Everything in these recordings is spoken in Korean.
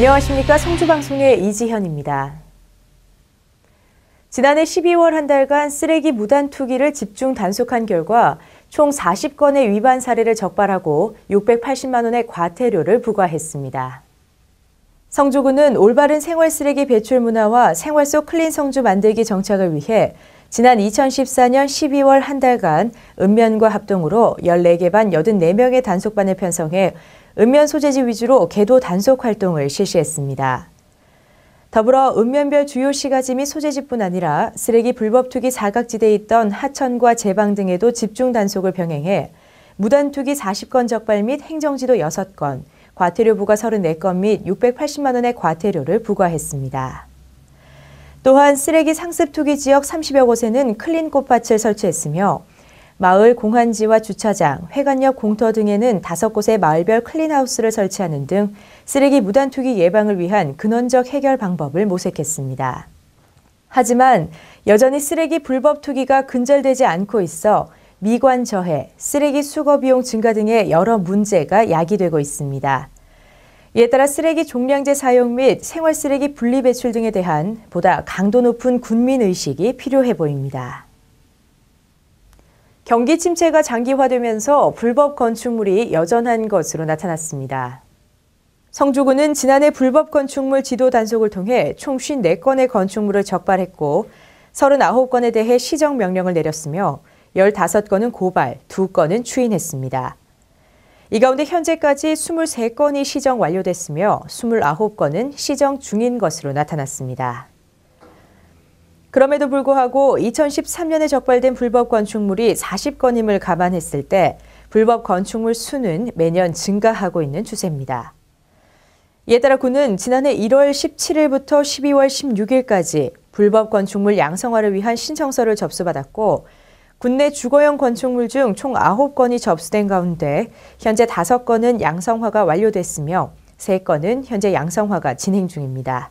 안녕하십니까. 성주방송의 이지현입니다. 지난해 12월 한 달간 쓰레기 무단 투기를 집중 단속한 결과 총 40건의 위반 사례를 적발하고 680만 원의 과태료를 부과했습니다. 성주군은 올바른 생활 쓰레기 배출 문화와 생활 속 클린 성주 만들기 정착을 위해 지난 2014년 12월 한 달간 읍면과 합동으로 14개 반 84명의 단속반을 편성해 읍면 소재지 위주로 계도 단속 활동을 실시했습니다. 더불어 읍면별 주요 시가지 및 소재지뿐 아니라 쓰레기 불법 투기 사각지대에 있던 하천과 제방 등에도 집중 단속을 병행해 무단 투기 40건 적발 및 행정지도 6건, 과태료 부과 34건 및 680만 원의 과태료를 부과했습니다. 또한 쓰레기 상습 투기 지역 30여 곳에는 클린 꽃밭을 설치했으며 마을 공한지와 주차장, 회관역 공터 등에는 다섯 곳의 마을별 클린하우스를 설치하는 등 쓰레기 무단 투기 예방을 위한 근원적 해결 방법을 모색했습니다. 하지만 여전히 쓰레기 불법 투기가 근절되지 않고 있어 미관 저해, 쓰레기 수거 비용 증가 등의 여러 문제가 야기되고 있습니다. 이에 따라 쓰레기 종량제 사용 및 생활 쓰레기 분리 배출 등에 대한 보다 강도 높은 군민 의식이 필요해 보입니다. 경기 침체가 장기화되면서 불법 건축물이 여전한 것으로 나타났습니다. 성주군은 지난해 불법 건축물 지도 단속을 통해 총 54건의 건축물을 적발했고 39건에 대해 시정 명령을 내렸으며 15건은 고발, 2건은 추인했습니다. 이 가운데 현재까지 23건이 시정 완료됐으며 29건은 시정 중인 것으로 나타났습니다. 그럼에도 불구하고 2013년에 적발된 불법 건축물이 40건임을 감안했을 때 불법 건축물 수는 매년 증가하고 있는 추세입니다. 이에 따라 군은 지난해 1월 17일부터 12월 16일까지 불법 건축물 양성화를 위한 신청서를 접수받았고 국내 주거용 건축물 중 총 9건이 접수된 가운데 현재 5건은 양성화가 완료됐으며 3건은 현재 양성화가 진행 중입니다.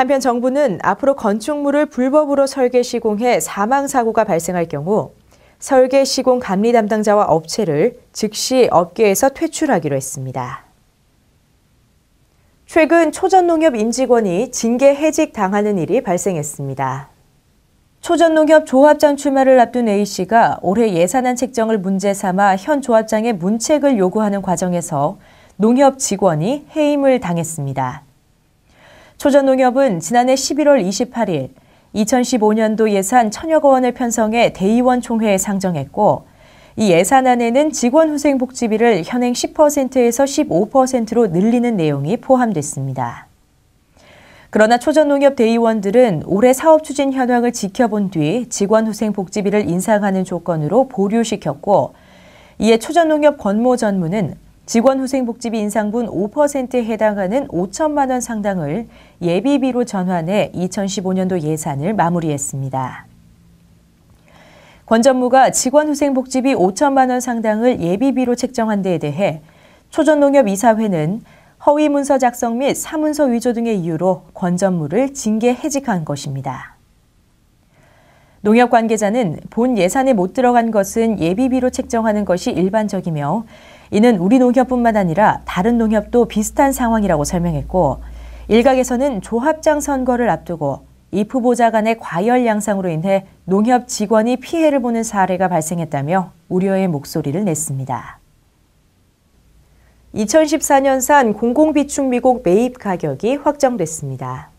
한편 정부는 앞으로 건축물을 불법으로 설계 시공해 사망 사고가 발생할 경우 설계 시공 감리 담당자와 업체를 즉시 업계에서 퇴출하기로 했습니다. 최근 초전농협 임직원이 징계 해직 당하는 일이 발생했습니다. 초전농협 조합장 출마를 앞둔 A씨가 올해 예산안 책정을 문제 삼아 현 조합장의 문책을 요구하는 과정에서 농협 직원이 해임을 당했습니다. 초전농협은 지난해 11월 28일 2015년도 예산 천여억 원을 편성해 대의원 총회에 상정했고 이 예산안에는 직원 후생 복지비를 현행 10%에서 15%로 늘리는 내용이 포함됐습니다. 그러나 초전농협 대의원들은 올해 사업 추진 현황을 지켜본 뒤 직원 후생 복지비를 인상하는 조건으로 보류시켰고 이에 초전농협 권모 전무는 직원 후생복지비 인상분 5%에 해당하는 5천만 원 상당을 예비비로 전환해 2015년도 예산을 마무리했습니다. 권 전무가 직원 후생복지비 5천만 원 상당을 예비비로 책정한 데에 대해 초전농협 이사회는 허위 문서 작성 및 사문서 위조 등의 이유로 권 전무를 징계 해직한 것입니다. 농협 관계자는 본 예산에 못 들어간 것은 예비비로 책정하는 것이 일반적이며 이는 우리 농협뿐만 아니라 다른 농협도 비슷한 상황이라고 설명했고 일각에서는 조합장 선거를 앞두고 이 후보자 간의 과열 양상으로 인해 농협 직원이 피해를 보는 사례가 발생했다며 우려의 목소리를 냈습니다. 2014년산 공공비축 미국 매입 가격이 확정됐습니다.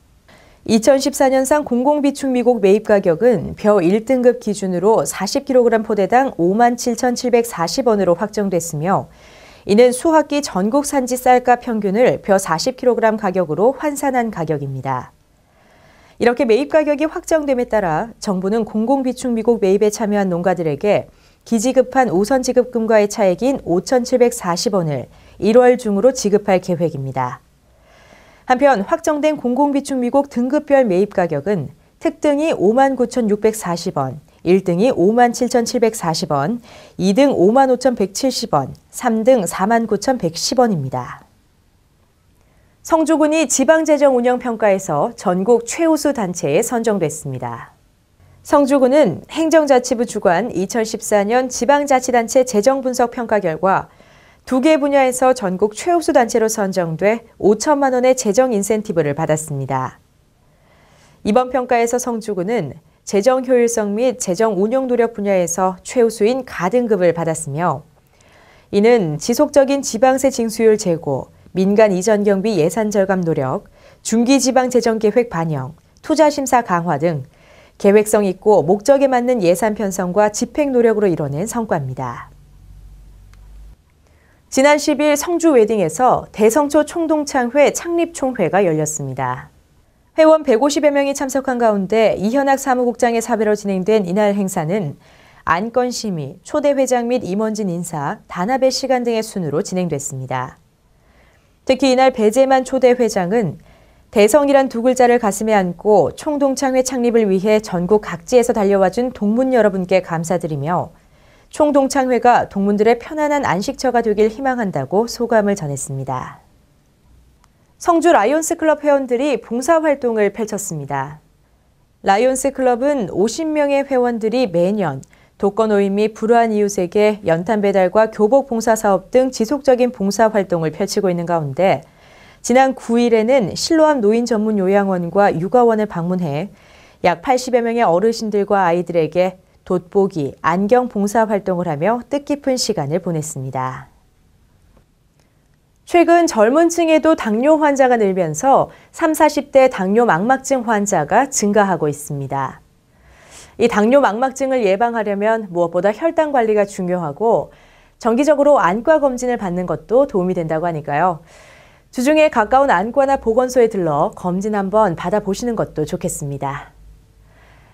2014년산 공공비축 미국 매입 가격은 벼 1등급 기준으로 40kg 포대당 57,740원으로 확정됐으며 이는 수학기 전국 산지 쌀값 평균을 벼 40kg 가격으로 환산한 가격입니다. 이렇게 매입 가격이 확정됨에 따라 정부는 공공비축 미국 매입에 참여한 농가들에게 기지급한 우선 지급금과의 차액인 5,740원을 1월 중으로 지급할 계획입니다. 한편 확정된 공공비축 미국 등급별 매입 가격은 특등이 59,640원, 1등이 57,740원, 2등 55,170원, 3등 49,110원입니다. 성주군이 지방재정 운영 평가에서 전국 최우수 단체에 선정됐습니다. 성주군은 행정자치부 주관 2014년 지방자치단체 재정분석 평가 결과 두 개 분야에서 전국 최우수 단체로 선정돼 5천만 원의 재정 인센티브를 받았습니다. 이번 평가에서 성주군은 재정 효율성 및 재정 운영 노력 분야에서 최우수인 가등급을 받았으며 이는 지속적인 지방세 징수율 제고, 민간 이전 경비 예산 절감 노력, 중기 지방 재정 계획 반영, 투자 심사 강화 등 계획성 있고 목적에 맞는 예산 편성과 집행 노력으로 이뤄낸 성과입니다. 지난 10일 성주 웨딩에서 대성초 총동창회 창립총회가 열렸습니다. 회원 150여 명이 참석한 가운데 이현학 사무국장의 사배로 진행된 이날 행사는 안건 심의, 초대 회장 및 임원진 인사, 단합의 시간 등의 순으로 진행됐습니다. 특히 이날 배재만 초대 회장은 대성이란 두 글자를 가슴에 안고 총동창회 창립을 위해 전국 각지에서 달려와준 동문 여러분께 감사드리며 총동창회가 동문들의 편안한 안식처가 되길 희망한다고 소감을 전했습니다. 성주 라이온스 클럽 회원들이 봉사활동을 펼쳤습니다. 라이온스 클럽은 50명의 회원들이 매년 독거노인 및 불우한 이웃에게 연탄 배달과 교복 봉사 사업 등 지속적인 봉사 활동을 펼치고 있는 가운데 지난 9일에는 실로암 노인 전문 요양원과 육아원을 방문해 약 80여 명의 어르신들과 아이들에게 돋보기, 안경 봉사 활동을 하며 뜻깊은 시간을 보냈습니다. 최근 젊은 층에도 당뇨 환자가 늘면서 3, 40대 당뇨 망막증 환자가 증가하고 있습니다. 이 당뇨 망막증을 예방하려면 무엇보다 혈당 관리가 중요하고 정기적으로 안과 검진을 받는 것도 도움이 된다고 하니까요. 주중에 가까운 안과나 보건소에 들러 검진 한번 받아보시는 것도 좋겠습니다.